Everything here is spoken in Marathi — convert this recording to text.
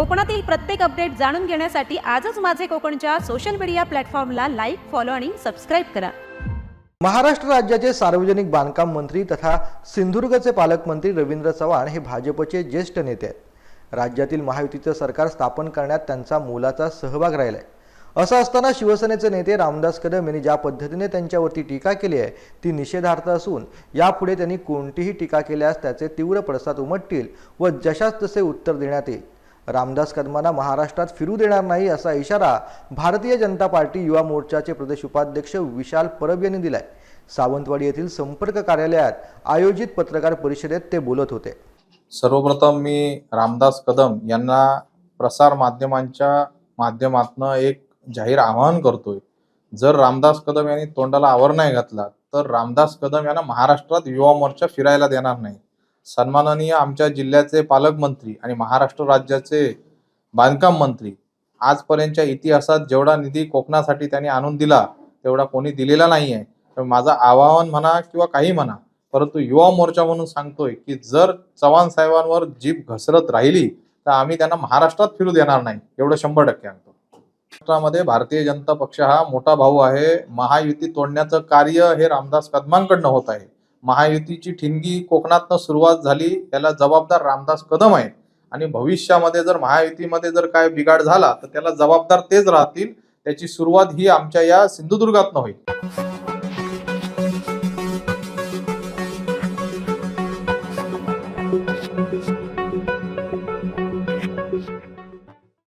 कोकणातील प्रत्येक अपडेट जाणून घेण्यासाठी आजच माझे कोकणच्या सोशल मीडिया प्लॅटफॉर्मला लाईक फॉलो आणि सबस्क्राईब करा. महाराष्ट्र राज्याचे सार्वजनिक बांधकाम मंत्री तथा सिंधुदुर्गचे पालकमंत्री रवींद्र चव्हाण हे भाजपचे ज्येष्ठ नेते आहेत. राज्यातील महायुतीचं सरकार स्थापन करण्यात त्यांचा मोलाचा सहभाग राहिलाय. असं असताना शिवसेनेचे नेते रामदास कदम यांनी ज्या पद्धतीने त्यांच्यावरती टीका केली आहे ती निषेधार्थ असून यापुढे त्यांनी कोणतीही टीका केल्यास त्याचे तीव्र पडसाद उमटतील व जशास तसे उत्तर देण्यात येईल. रामदास कदमांना महाराष्ट्रात फिरू देणार नाही असा इशारा भारतीय जनता पार्टी युवा मोर्चाचे प्रदेश उपाध्यक्ष विशाल परब यांनी दिलाय. सावंतवाडी येथील संपर्क कार्यालयात आयोजित पत्रकार परिषदेत ते बोलत होते. सर्वप्रथम मी रामदास कदम यांना प्रसार माध्यमांच्या माध्यमातनं एक जाहीर आवाहन करतोय. जर रामदास कदम यांनी तोंडाला आवर नाही घातला तर रामदास कदम यांना महाराष्ट्रात युवा मोर्चा फिरायला देणार नाही. सन्माननीय आमच्या जिल्ह्याचे पालकमंत्री आणि महाराष्ट्र राज्याचे बांधकाम मंत्री. आजपर्यंतच्या इतिहासात जेवढा निधी कोकणासाठी त्यांनी आणून दिला तेवढा कोणी दिलेला नाही आहे तर माझं आवाहन म्हणा किंवा काही म्हणा परंतु युवा मोर्चा म्हणून सांगतोय की जर चव्हाण साहेबांवर जीभ घसरत राहिली तर आम्ही त्यांना महाराष्ट्रात फिरू देणार नाही. एवढं शंभर टक्के आणतो महाराष्ट्रामध्ये भारतीय जनता पक्ष हा मोठा भाऊ आहे. महायुती तोडण्याचं कार्य हे रामदास कदमांकडनं होत आहे. महायुतीची ठिणगी कोकणातनं सुरुवात झाली त्याला जबाबदार रामदास कदम आहेत. आणि भविष्यामध्ये जर महायुतीमध्ये जर काय बिघाड झाला तर त्याला जबाबदार तेच राहतील. त्याची सुरुवात ही आमच्या या सिंधुदुर्गातनं होईल.